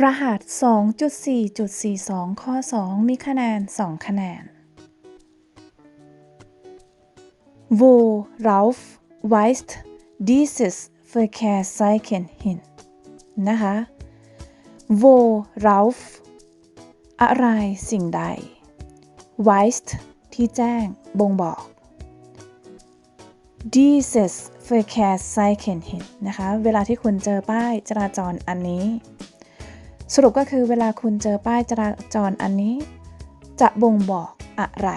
รหัส 2.4.42 ข้อ 2 มีคะแนน 2 คะแนน Wo Rauf weist dieses Verkehrszeichen hin นะคะ Wo Rauf อะไรสิ่งใด weist ที่แจ้ง บ่งบอก dieses Verkehrszeichen hin นะคะ เวลาที่คุณเจอป้ายจราจรอันนี้ สรุปก็คือเวลาคุณเจอป้ายจราจรอันนี้ จะบ่งบอกอะไร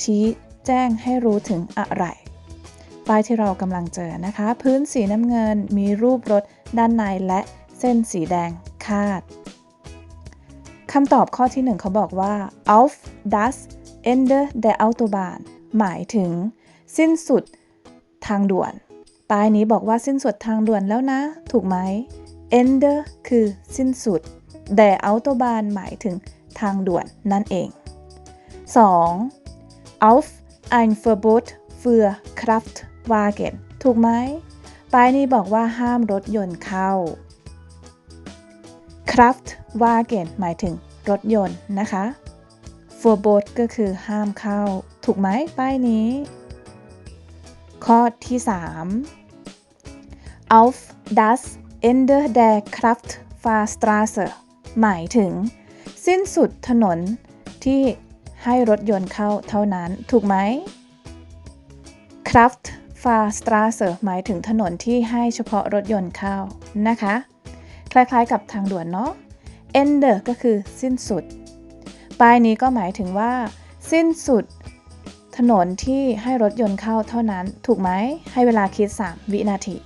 ชี้แจ้งให้รู้ถึงอะไร ป้ายที่เรากำลังเจอนะคะ พื้นสีน้ำเงินมีรูปรถด้านในและเส้นสีแดงคาดคำตอบข้อที่หนึ่งเขาบอกว่า auf das Ende der Autobahn หมายถึง สิ้นสุดทางด่วน ป้ายนี้บอกว่าสิ้นสุดทางด่วนแล้วนะ ถูกไหม Ende คือสิ้นสุด der Autobahn หมายถึงทางด่วนนั่นเอง 2. auf ein Verbot für Kraftwagen ถูกไหมป้ายนี้บอกว่าห้ามรถยนต์เข้า Kraftwagen หมายถึงรถยนต์นะคะ Verbot ก็คือห้ามเข้า ถูกไหมป้ายนี้ ข้อที่ 3 auf das Ende der Kraftfahrstraße หมายถึง สิ้นสุดถนนที่ให้รถยนต์เข้าเท่านั้น ถูกไหม Kraftfahrstraße หมายถึงถนนที่ให้เฉพาะรถยนต์เข้านะคะ คล้ายๆกับทางด่วนเนาะ Ende ก็คือสิ้นสุด ป้ายนี้ก็หมายถึงว่า สิ้นสุดถนนที่ให้รถยนต์เข้าเท่านั้น ถูกไหม ให้เวลาคิด 3 วินาที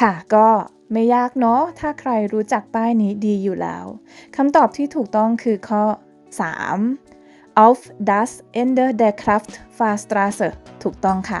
ค่ะ ก็ไม่ยากเนาะ ถ้าใครรู้จักป้ายนี้ดีอยู่แล้ว คำตอบที่ถูกต้องคือข้อ 3 auf das Ende der Kraftfahrstraße ถูกต้องค่ะ